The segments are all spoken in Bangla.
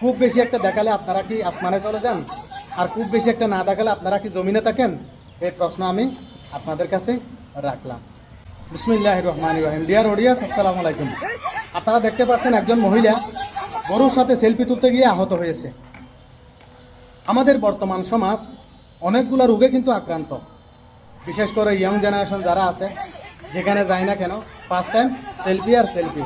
খুব বেশি একটা দেখালে আপনারা কি আসমানে চলে যান? আর খুব বেশি একটা না দেখালে আপনারা কি জমিনে থাকেন? এই প্রশ্ন আমি আপনাদের কাছে রাখলাম। বিসমিল্লাহ রহমান রহিম। ডিয়ার অডিয়াস আসসালামু আলাইকুম। আপনারা দেখতে পাচ্ছেন একজন মহিলা গরুর সাথে সেলফি তুলতে গিয়ে আহত হয়েছে। আমাদের বর্তমান সমাজ অনেকগুলো রোগে কিন্তু আক্রান্ত। বিশেষ করে ইয়ং জেনারেশন যারা আছে, যেখানে যায় না কেন ফার্স্ট টাইম সেলফি আর সেলফি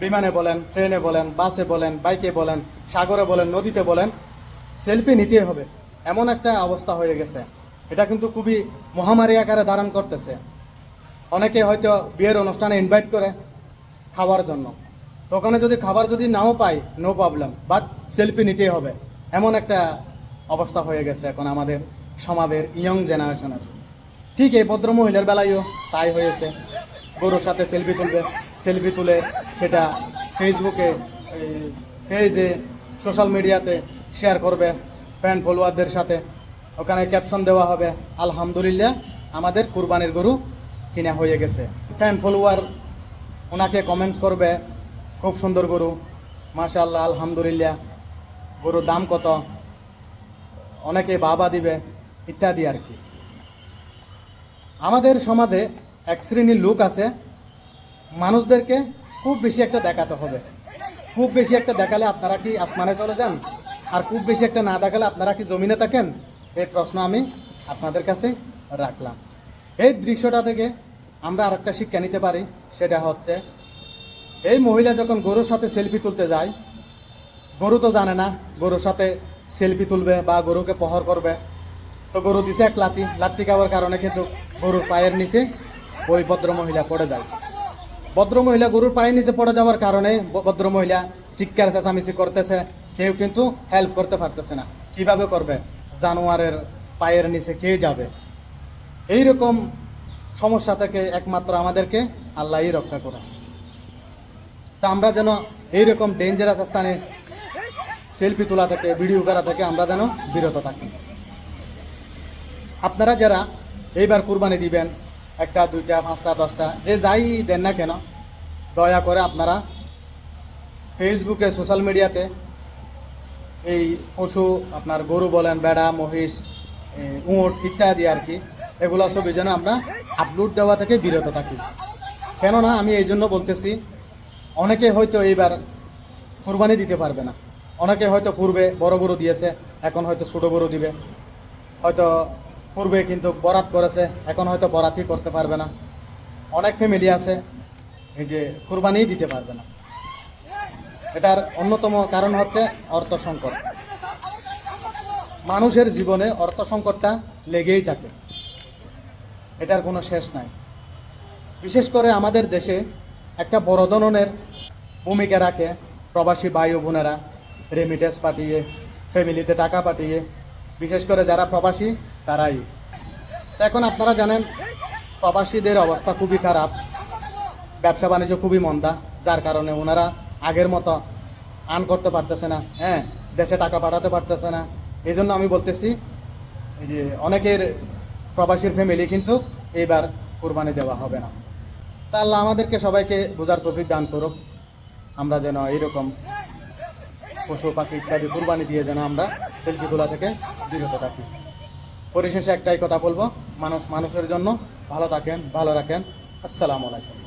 বিমানে বলেন, ট্রেনে বলেন, বাসে বলেন, বাইকে বলেন, সাগরে বলেন, নদীতে বলেন সেলফি নিতে হবে। এমন একটা অবস্থা হয়ে গেছে। এটা কিন্তু খুবই মহামারী আকারে ধারণ করতেছে। অনেকে হয়তো বিয়ের অনুষ্ঠানে ইনভাইট করে খাওয়ার জন্য। তো ওখানে যদি খাবার যদি নাও পাই নো প্রবলেম বাট সেলফি নিতেই হবে। এমন একটা অবস্থা হয়ে গেছে এখন আমাদের সমাজের ইয়ং জেনারেশনের ঠিক এই ভদ্র মহিলার বেলায়ও তাই হয়েছে। গরুর সাথে সেলফি তুলবে সেলফি তুলে সেটা ফেসবুকে পেজে সোশ্যাল মিডিয়াতে শেয়ার করবে ফ্যান ফলোয়ারদের সাথে। ওখানে ক্যাপশন দেওয়া হবে, আলহামদুলিল্লাহ, আমাদের কুরবানির গরু কিনা হয়ে গেছে। ফ্যান ফলোয়ার ওনাকে কমেন্টস করবে, খুব সুন্দর গরু, মাশাআল্লাহ, আলহামদুলিল্লাহ, গরুর দাম কত? অনেকে বাবা দিবে, ইত্যাদি আর কি। আমাদের সমাজে এক শ্রেণির লোক আছে, মানুষদেরকে খুব বেশি একটা দেখাতে হবে। খুব বেশি একটা দেখালে আপনারা কি আসমানে চলে যান? আর খুব বেশি একটা না দেখালে আপনারা কি জমিনে থাকেন? এই প্রশ্ন আমি আপনাদের কাছে রাখলাম। এই দৃশ্যটা থেকে আমরা আরেকটা শিক্ষা নিতে পারি, সেটা হচ্ছে, এই মহিলা যখন গরুর সাথে সেলফি তুলতে যায়, গরু তো জানে না, গরুর সাথে সেলফি তুলবে বা গরুকে পহর করবে। তো গরু দিছে এক লাতি লাত্তি খাওয়ার কারণে কিন্তু গরুর পায়ের নিচে ওই ভদ্র মহিলা পড়ে যায় ভদ্র মহিলা গরুর পায়ের নিচে পড়ে যাওয়ার কারণে ব- ভদ্র মহিলা চিৎকার চেঁচামেচি করতেছে। কেউ কিন্তু হেল্প করতে পারতেছে না। কীভাবে করবে? জানোয়ারের পায়ের নিচে কে যাবে? এই রকম সমস্যা থেকে একমাত্র আমাদেরকে আল্লাহই রক্ষা করে। তা আমরা যেন এইরকম ডেঞ্জারাস স্থানে সেলফি তোলা থেকে ভিডিও করা থেকে আমরা যেন বিরত থাকি। আপনারা যারা এইবার কুরবানি দিবেন একটা, দুইটা, পাঁচটা, দশটা, যে যাই দেন না কেন, দয়া করে আপনারা ফেসবুকে সোশ্যাল মিডিয়াতে এই পশু, আপনার গরু বলেন, বেড়া, মহিষ উঁট ইত্যাদি আর কি, এগুলো ছবি যেন আমরা আপলোড দেওয়া থেকে বিরত থাকি। কেননা আমি এই জন্য বলতেছি, অনেকে হয়তো এইবার কুরবানি দিতে পারবে না। অনেকে হয়তো পূর্বে বড় গরু দিয়েছে, এখন হয়তো ছোটো গরু দিবে। হয়তো পূর্বে কিন্তু বরাত করেছে, এখন হয়তো বরাতই করতে পারবে না। অনেক ফ্যামিলি আছে, এই যে কুরবানিই দিতে পারবে না। এটার অন্যতম কারণ হচ্ছে অর্থ সংকট। মানুষের জীবনে অর্থ সংকটটা লেগেই থাকে। এটার কোনো শেষ নাই। বিশেষ করে আমাদের দেশে একটা বড় ধরনের ভূমিকা রাখে প্রবাসী ভাই ও বোনেরা রেমিটেন্স পাঠিয়ে ফ্যামিলিতে টাকা পাঠিয়ে। বিশেষ করে যারা প্রবাসী তারাই। এখন আপনারা জানেন, প্রবাসীদের অবস্থা খুবই খারাপ। ব্যবসা বাণিজ্য খুবই মন্দা, যার কারণে ওনারা আগের মতো আর্ন করতে পারতেছে না হ্যাঁ দেশে টাকা পাঠাতে পারতেছে না। এই জন্য আমি বলতেছি, এই যে অনেকের প্রবাসীর ফ্যামিলি কিন্তু এইবার কোরবানি দেওয়া হবে না। তা আল্লাহ আমাদেরকে সবাইকে বোঝার তৌফিক দান করুক। আমরা যেন এইরকম পশু পাখি ইত্যাদি কুরবানি দিয়ে যেন আমরা সেলফি তোলা থেকে বিরত থাকি। পরিশেষে একটাই কথা বলব মানুষ মানুষের জন্য ভালো থাকেন ভালো রাখেন। আসসালামু আলাইকুম।